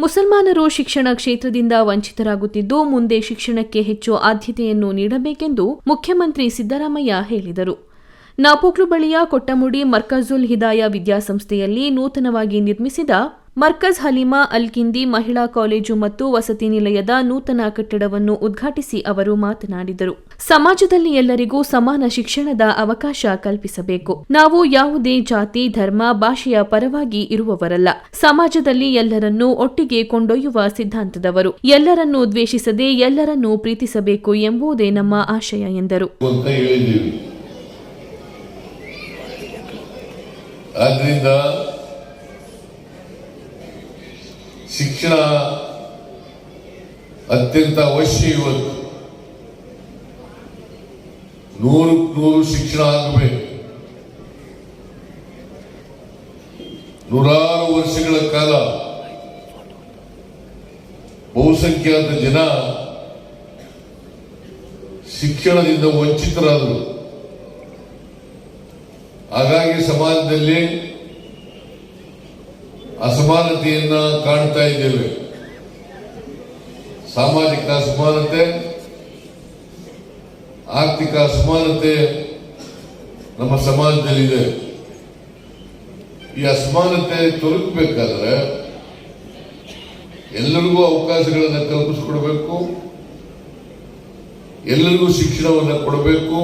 ಮುಸಲ್ಮಾನರು ಶಿಕ್ಷಣ ಕ್ಷೇತ್ರದಿಂದ ವಂಚಿತರಾಗುತ್ತಿದ್ದು ಮುಂದೆ ಶಿಕ್ಷಣಕ್ಕೆ ಹೆಚ್ಚು ಆದ್ಯತೆಯನ್ನು ನೀಡಬೇಕೆಂದು ಮುಖ್ಯಮಂತ್ರಿ ಸಿದ್ದರಾಮಯ್ಯ ಹೇಳಿದರು. ನಾಪೋಕ್ಲು ಬಳಿಯ ಕೊಟ್ಟಮುಡಿ ಮರ್ಕಜುಲ್ ಹಿದಾಯ ವಿದ್ಯಾಸಂಸ್ಥೆಯಲ್ಲಿ ನೂತನವಾಗಿ ನಿರ್ಮಿಸಿದ ಮರ್ಕಜ್ ಹಲೀಮಾ ಅಲ್ಕಿಂದಿ ಮಹಿಳಾ ಕಾಲೇಜು ಮತ್ತು ವಸತಿ ನಿಲಯದ ನೂತನ ಕಟ್ಟಡವನ್ನು ಉದ್ಘಾಟಿಸಿ ಅವರು ಮಾತನಾಡಿದರು. ಸಮಾಜದಲ್ಲಿ ಎಲ್ಲರಿಗೂ ಸಮಾನ ಶಿಕ್ಷಣದ ಅವಕಾಶ ಕಲ್ಪಿಸಬೇಕು. ನಾವು ಯಾವುದೇ ಜಾತಿ, ಧರ್ಮ, ಭಾಷೆಯ ಪರವಾಗಿ ಇರುವವರಲ್ಲ. ಸಮಾಜದಲ್ಲಿ ಎಲ್ಲರನ್ನೂ ಒಟ್ಟಿಗೆ ಕೊಂಡೊಯ್ಯುವ ಸಿದ್ಧಾಂತದವರು. ಎಲ್ಲರನ್ನೂ ದ್ವೇಷಿಸದೆ ಎಲ್ಲರನ್ನೂ ಪ್ರೀತಿಸಬೇಕು ಎಂಬುದೇ ನಮ್ಮ ಆಶಯ ಎಂದರು. ಅಂತ ಶಿಕ್ಷಣ ಅತ್ಯಂತ ಅವಶ್ಯ ಇವತ್ತು ನೂರು ನೂರು ಶಿಕ್ಷಣ ಆಗಬೇಕು. ನೂರಾರು ವರ್ಷಗಳ ಕಾಲ ಬಹುಸಂಖ್ಯಾತ ಜನ ಶಿಕ್ಷಣದಿಂದ ವಂಚಿತರಾದರು. ಹಾಗಾಗಿ ಸಮಾಜದಲ್ಲಿ ಅಸಮಾನತೆಯನ್ನ ಕಾಣ್ತಾ ಇದ್ದೇವೆ. ಸಾಮಾಜಿಕ ಅಸಮಾನತೆ, ಆರ್ಥಿಕ ಅಸಮಾನತೆ ನಮ್ಮ ಸಮಾಜದಲ್ಲಿದೆ. ಈ ಅಸಮಾನತೆ ತೊಲಗಬೇಕಾದ್ರೆ ಎಲ್ಲರಿಗೂ ಅವಕಾಶಗಳನ್ನು ಕಲ್ಪಿಸಿಕೊಡಬೇಕು, ಎಲ್ಲರಿಗೂ ಶಿಕ್ಷಣವನ್ನು ಕೊಡಬೇಕು,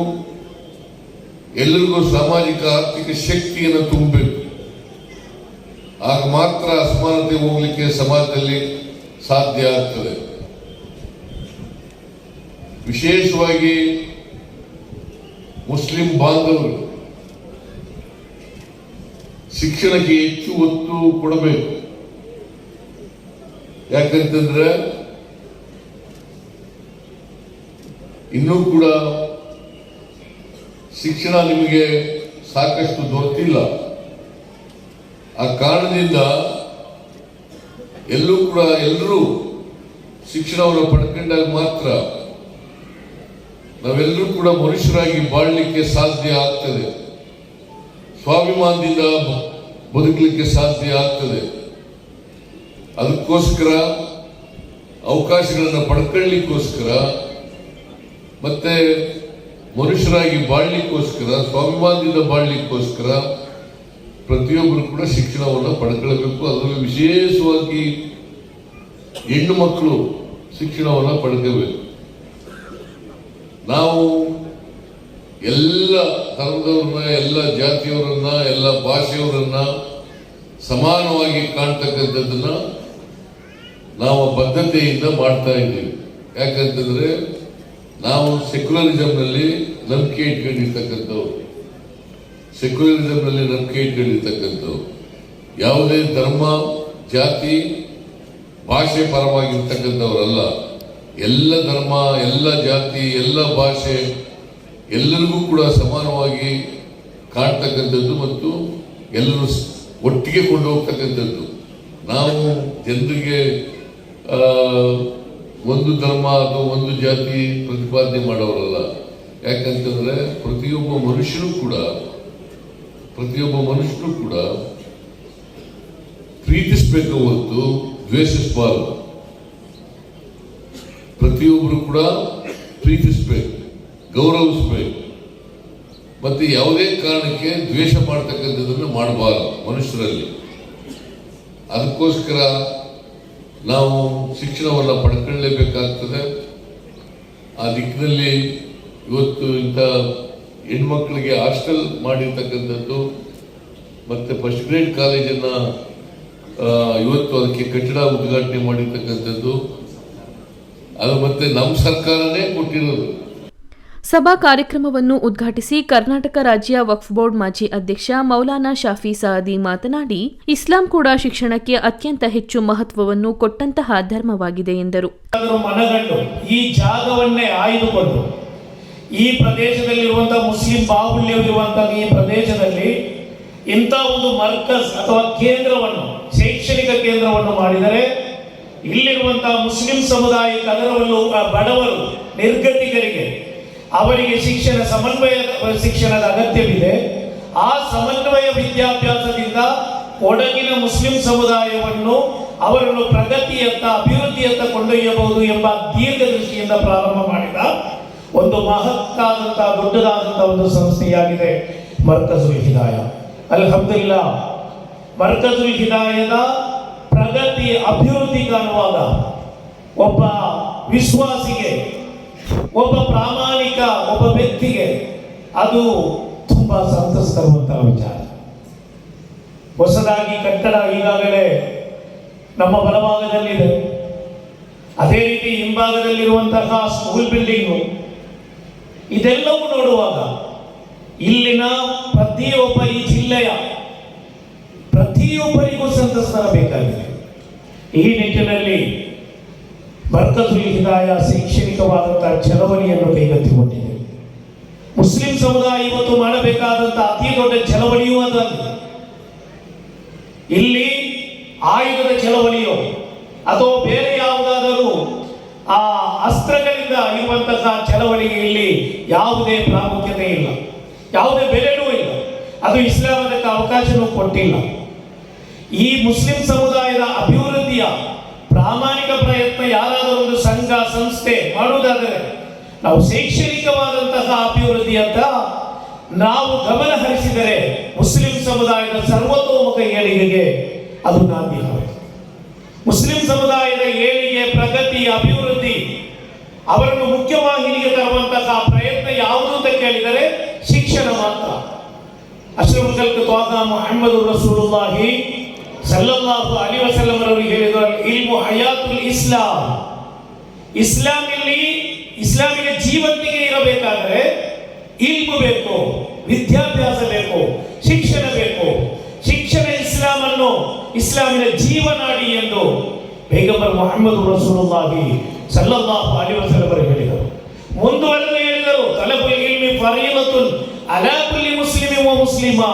ಎಲ್ಲರಿಗೂ ಸಾಮಾಜಿಕ ಆರ್ಥಿಕ ಶಕ್ತಿಯನ್ನು ತುಂಬಬೇಕು. ಆಗ ಮಾತ್ರ ಅಸಮಾನತೆ ಹೋಗ್ಲಿಕ್ಕೆ ಸಮಾಜದಲ್ಲಿ ಸಾಧ್ಯ ಆಗ್ತದೆ. ವಿಶೇಷವಾಗಿ ಮುಸ್ಲಿಂ ಬಾಂಧವರು ಶಿಕ್ಷಣಕ್ಕೆ ಹೆಚ್ಚು ಒತ್ತು ಕೊಡಬೇಕು. ಯಾಕಂತಂದ್ರೆ ಇನ್ನೂ ಕೂಡ ಶಿಕ್ಷಣ ನಿಮಗೆ ಸಾಕಷ್ಟು ದೊರೆತಿಲ್ಲ ಆ ಕಾರಣದಿಂದ ಎಲ್ಲೂ ಕೂಡ ಎಲ್ಲರೂ ಶಿಕ್ಷಣವನ್ನು ಪಡ್ಕೊಂಡಾಗ ಮಾತ್ರ ನಾವೆಲ್ಲರೂ ಕೂಡ ಮನುಷ್ಯರಾಗಿ ಬಾಳಲಿಕ್ಕೆ ಸಾಧ್ಯ ಆಗ್ತದೆ. ಸ್ವಾಭಿಮಾನದಿಂದ ಬದುಕಲಿಕ್ಕೆ ಸಾಧ್ಯ ಆಗ್ತದೆ. ಅದಕ್ಕೋಸ್ಕರ ಅವಕಾಶಗಳನ್ನು ಪಡ್ಕೊಳ್ಳಿಕ್ಕೋಸ್ಕರ ಮತ್ತೆ ಮನುಷ್ಯರಾಗಿ ಬಾಳ್ಲಿಕ್ಕೋಸ್ಕರ, ಸ್ವಾಭಿಮಾನದಿಂದ ಬಾಳ್ಲಿಕ್ಕೋಸ್ಕರ ಪ್ರತಿಯೊಬ್ಬರು ಕೂಡ ಶಿಕ್ಷಣವನ್ನು ಪಡ್ಕೊಳ್ಬೇಕು. ಅದರಲ್ಲಿ ವಿಶೇಷವಾಗಿ ಹೆಣ್ಣು ಮಕ್ಕಳು ಶಿಕ್ಷಣವನ್ನು ಪಡ್ಕೋಬೇಕು ನಾವು ಎಲ್ಲ ಧರ್ಮದವ್ರನ್ನ, ಎಲ್ಲ ಜಾತಿಯವರನ್ನ, ಎಲ್ಲ ಭಾಷೆಯವರನ್ನ ಸಮಾನವಾಗಿ ಕಾಣ್ತಕ್ಕಂಥದ್ದನ್ನ ನಾವು ಬದ್ಧತೆಯಿಂದ ಮಾಡ್ತಾ ಇದ್ದೀವಿ. ಯಾಕಂತಂದ್ರೆ ನಾವು ಸೆಕ್ಯುಲರಿಸಂನಲ್ಲಿ ನಂಬಿಕೆ ಇಟ್ಕೊಂಡಿರ್ತಕ್ಕಂಥವ್ರು. ಸೆಕ್ಯುಲರಿಸಂನಲ್ಲಿ ನಂಬಿಕೆ ಇಟ್ಕೊಂಡಿರ್ತಕ್ಕಂಥವ್ರು. ಯಾವುದೇ ಧರ್ಮ, ಜಾತಿ, ಭಾಷೆ ಪರವಾಗಿರ್ತಕ್ಕಂಥವರಲ್ಲ, ಎಲ್ಲ ಧರ್ಮ, ಎಲ್ಲ ಜಾತಿ, ಎಲ್ಲ ಭಾಷೆ ಎಲ್ಲರಿಗೂ ಕೂಡ ಸಮಾನವಾಗಿ ಕಾಣ್ತಕ್ಕಂಥದ್ದು ಮತ್ತು ಎಲ್ಲರೂ ಒಟ್ಟಿಗೆ ಕೊಂಡು ಹೋಗ್ತಕ್ಕಂಥದ್ದು ನಾವು ಜನರಿಗೆ ಒಂದು ಧರ್ಮ ಅಥವಾ ಒಂದು ಜಾತಿ ಪ್ರತಿಪಾದನೆ ಮಾಡೋರಲ್ಲ. ಯಾಕಂತಂದ್ರೆ ಪ್ರತಿಯೊಬ್ಬ ಮನುಷ್ಯನು ಕೂಡ ಪ್ರತಿಯೊಬ್ಬ ಮನುಷ್ಯರು ಕೂಡ ಪ್ರೀತಿಸಬೇಕು ಹೊರತು ದ್ವೇಷಿಸಬಾರದು. ಪ್ರತಿಯೊಬ್ಬರು ಕೂಡ ಪ್ರೀತಿಸಬೇಕು, ಗೌರವಿಸಬೇಕು. ಮತ್ತೆ ಯಾವುದೇ ಕಾರಣಕ್ಕೆ ದ್ವೇಷ ಮಾಡ್ತಕ್ಕಂಥದ್ದನ್ನು ಮಾಡಬಾರದು ಮನುಷ್ಯರಲ್ಲಿ. ಅದಕ್ಕೋಸ್ಕರ ನಾವು ಶಿಕ್ಷಣವನ್ನು ಪಡ್ಕೊಳ್ಳೇಬೇಕಾಗ್ತದೆ. ಆ ದಿಕ್ಕಿನಲ್ಲಿ ಇವತ್ತು ಇಂಥ ಹೆಣ್ಮಕ್ಳಿಗೆ ಹಾಸ್ಟೆಲ್ ಮಾಡಿರ್ತಕ್ಕಂಥದ್ದು ಮತ್ತೆ ಫಸ್ಟ್ ಗ್ರೇಡ್ ಕಾಲೇಜನ್ನ ಇವತ್ತು ಅದಕ್ಕೆ ಕಟ್ಟಡ ಉದ್ಘಾಟನೆ ಮಾಡಿರ್ತಕ್ಕಂಥದ್ದು. ಅದು ಮತ್ತೆ ನಮ್ಮ ಸರ್ಕಾರನೇ ಕೊಟ್ಟಿರೋದು. ಸಭಾ ಕಾರ್ಯಕ್ರಮವನ್ನು ಉದ್ಘಾಟಿಸಿ ಕರ್ನಾಟಕ ರಾಜ್ಯ ವಕ್ಫ್ ಬೋರ್ಡ್ ಮಾಜಿ ಅಧ್ಯಕ್ಷ ಮೌಲಾನಾ ಶಾಫಿ ಸಾದಿ ಮಾತನಾಡಿ ಇಸ್ಲಾಂ ಕೂಡ ಶಿಕ್ಷಣಕ್ಕೆ ಅತ್ಯಂತ ಹೆಚ್ಚು ಮಹತ್ವವನ್ನು ಕೊಟ್ಟಂತಹ ಧರ್ಮವಾಗಿದೆ ಎಂದರು. ಮನಗಂಡು ಈ ಪ್ರದೇಶದಲ್ಲಿರುವಂತಹ ಮುಸ್ಲಿಂ ಬಾಹುಳ್ಯವಿರುವಂತಹ ಈ ಪ್ರದೇಶದಲ್ಲಿ ಇಂಥ ಒಂದು ಮರ್ಕಸ್ ಅಥವಾ ಕೇಂದ್ರವನ್ನು, ಶೈಕ್ಷಣಿಕ ಕೇಂದ್ರವನ್ನು ಮಾಡಿದರೆ ಇಲ್ಲಿರುವಂತಹ ಮುಸ್ಲಿಂ ಸಮುದಾಯ ಅದರಲ್ಲೂ ಬಡವರು, ನಿರ್ಗತಿಕರಿಗೆ ಅವರಿಗೆ ಶಿಕ್ಷಣ ಸಮನ್ವಯ, ಶಿಕ್ಷಣದ ಅಗತ್ಯವಿದೆ. ಆ ಸಮನ್ವಯ ವಿದ್ಯಾಭ್ಯಾಸದಿಂದ ಕೊಡಗಿನ ಮುಸ್ಲಿಂ ಸಮುದಾಯವನ್ನು ಅವರನ್ನು ಪ್ರಗತಿಯತ್ತ, ಅಭಿವೃದ್ಧಿಯತ್ತ ಕೊಂಡೊಯ್ಯಬಹುದು ಎಂಬ ದೀರ್ಘ ದೃಷ್ಟಿಯಿಂದ ಪ್ರಾರಂಭ ಮಾಡಿದ ಒಂದು ಮಹತ್ತಾದಂತಹ, ದೊಡ್ಡದಾದಂತಹ ಒಂದು ಸಂಸ್ಥೆಯಾಗಿದೆ ಮರ್ಕಜುಲ್ ಹಿದಾಯ. ಅಲ್ಹಮ್ದುಲಿಲ್ಲಾ, ಮರ್ಕಜುಲ್ ಹಿದಾಯದ ಪ್ರಗತಿ ಅಭಿವೃದ್ಧಿ ಕಾಣುವಾಗ ಒಬ್ಬ ವಿಶ್ವಾಸಿಗೆ, ಒಬ್ಬ ಪ್ರಾಮಾಣಿಕ, ಒಬ್ಬ ವ್ಯಕ್ತಿಗೆ ಅದು ತುಂಬಾ ಸಂತಸ ತರುವಂತಹ ವಿಚಾರ. ಹೊಸದಾಗಿ ಕಟ್ಟಡ ಈಗಾಗಲೇ ನಮ್ಮ ಬಲಭಾಗದಲ್ಲಿದೆ. ಅದೇ ರೀತಿ ಹಿಂಭಾಗದಲ್ಲಿರುವಂತಹ ಸ್ಕೂಲ್ ಬಿಲ್ಡಿಂಗು ಇದೆಲ್ಲವೂ ನೋಡುವಾಗ ಇಲ್ಲಿನ ಪ್ರತಿಯೊಬ್ಬ ಈ ಜಿಲ್ಲೆಯ ಪ್ರತಿಯೊಬ್ಬರಿಗೂ ಸಂತಸ ಬೇಕಾಗಿದೆ. ಈ ನಿಟ್ಟಿನಲ್ಲಿ ಬರ್ಕತುಲ್ ಹಿದಾಯ ಶೈಕ್ಷಣಿಕವಾದಂತಹ ಚಳವಳಿಯನ್ನು ಕೈಗೆತ್ತಿಕೊಂಡಿದೆ. ಮುಸ್ಲಿಂ ಸಮುದಾಯ ಇವತ್ತು ಮಾಡಬೇಕಾದಂತಹ ಅತಿ ದೊಡ್ಡ ಚಳವಳಿಯೂ ಅದಲ್ಲ ಇಲ್ಲಿ ಆಯುಧದ ಚಳವಳಿಯೋ ಅಥವಾ ಬೇರೆ ಯಾವುದಾದರೂ ಆ ಅಸ್ತ್ರಗಳಿಂದ ಇರುವಂತಹ ಚಳವಳಿಗೆ ಇಲ್ಲಿ ಯಾವುದೇ ಪ್ರಾಮುಖ್ಯತೆ ಇಲ್ಲ. ಯಾವುದೇ ಬೆಲೆನೂ ಇಲ್ಲ. ಅದು ಇಸ್ಲಾಂ ಅದಕ್ಕೆ ಅವಕಾಶನೂ ಕೊಟ್ಟಿಲ್ಲ. ಈ ಮುಸ್ಲಿಂ ಸಮುದಾಯದ ಅಭಿವೃದ್ಧಿಯ ಪ್ರಾಮಾಣಿಕ ಪ್ರಯತ್ನ ಯಾರಾದರೂ ಒಂದು ಸಂಘ, ಸಂಸ್ಥೆ ಮಾಡುವುದಾದರೆ ನಾವು ಶೈಕ್ಷಣಿಕವಾದಂತಹ ಅಂತ ನಾವು ಗಮನ ಹರಿಸಿದರೆ ಮುಸ್ಲಿಂ ಸಮುದಾಯದ ಸರ್ವತೋಮುಖ ಏಳಿಗೆಗೆ ಅದು ನಾಂದಿ ಮುಸ್ಲಿಂ ಸಮುದಾಯದ ಏಳಿಗೆ ಪ್ರಗತಿ, ಅಭಿವೃದ್ಧಿ ಅವರನ್ನು ಮುಖ್ಯವಾಹಿನಿಗೆ ತರುವಂತಹ ಪ್ರಯತ್ನ ಯಾವುದು ಅಂತ ಕೇಳಿದರೆ ಶಿಕ್ಷಣ ಮಾತ್ರ. ಅಶ್ರಮಕಲ್ಕ ತ್ವಾಗ ಮುಹಮ್ಮದ್ ರಸೂಲುಲ್ಲಾಹಿ ಸಲ್ಲಲ್ಲಾಹು ಅಲಿ ಅವರಿಗೆ ಹೇಳಿದರು, ಇಲ್ಮು ಹಯಾತುಲ್ ಇಸ್ಲಾಂ ಇಸ್ಲಾಮಿಲ್ಲಿ, ಇಸ್ಲಾಮಿನ ಜೀವಂತಿಗೆ ಇರಬೇಕಾದರೆ ಇಲ್ಮು ಬೇಕು, ವಿದ್ಯಾಭ್ಯಾಸ ಬೇಕು, ಶಿಕ್ಷಣ ಬೇಕು. ಶಿಕ್ಷಣ ಇಸ್ಲಾಮನ್ನು, ಇಸ್ಲಾಮಿನ ಜೀವನಾಡಿ ಎಂದು ಪೈಗಂಬರ್ ಮೊಹಮ್ಮದ್ ರಸೂಲುಲ್ಲಾಹಿ ಸಲ್ಲಲ್ಲಾಹು ಅಲಿ ವಸಲ್ಲಂ ಅವರು ಹೇಳಿದರು ಮುಂದುವರೆದು ಹೇಳಿದರು ತಲಬುಲ್ ಇಲ್ಮಿ ಫರೀಲತುನ್ ಅಲಾ ಕುಲ್ಲಿ ಮುಸ್ಲಿಮಿ ವ ಮುಸ್ಲಿಮಾ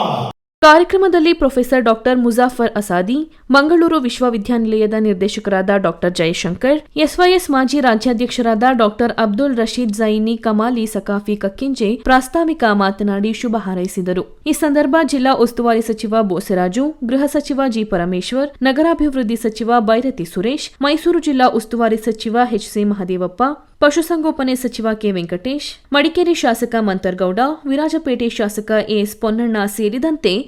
ಕಾರ್ಯಕ್ರಮದಲ್ಲಿ ಪ್ರೊಫೆಸರ್ ಡಾಕ್ಟರ್ ಮುಜಾಫರ್ ಅಸಾದಿ, ಮಂಗಳೂರು ವಿಶ್ವವಿದ್ಯಾನಿಲಯದ ನಿರ್ದೇಶಕರಾದ ಡಾಕ್ಟರ್ ಜಯಶಂಕರ್, ಎಸ್ವೈಎಸ್ ಮಾಜಿ ರಾಜ್ಯಾಧ್ಯಕ್ಷರಾದ ಡಾಕ್ಟರ್ ಅಬ್ದುಲ್ ರಶೀದ್ ಜೈನಿ, ಕಮಾಲಿ ಸಕಾಫಿ ಕಕ್ಕಿಂಜೆ ಪ್ರಾಸ್ತಾವಿಕ ಮಾತನಾಡಿ ಶುಭ ಹಾರೈಸಿದರು. ಈ ಸಂದರ್ಭ ಜಿಲ್ಲಾ ಉಸ್ತುವಾರಿ ಸಚಿವ ಬೋಸರಾಜು, ಗೃಹ ಸಚಿವ ಜಿ ಪರಮೇಶ್ವರ್, ನಗರಾಭಿವೃದ್ಧಿ ಸಚಿವ ಬೈರತಿ ಸುರೇಶ್, ಮೈಸೂರು ಜಿಲ್ಲಾ ಉಸ್ತುವಾರಿ ಸಚಿವ ಎಚ್ ಸಿ ಮಹದೇವಪ್ಪ, ಪಶುಸಂಗೋಪನೆ ಸಚಿವ ಕೆ ವೆಂಕಟೇಶ್, ಮಡಿಕೇರಿ ಶಾಸಕ ಮಂತರ್ಗೌಡ, ವಿರಾಜಪೇಟೆ ಶಾಸಕ ಎಎಸ್ ಪೊನ್ನಣ್ಣ ಸೇರಿದಂತೆ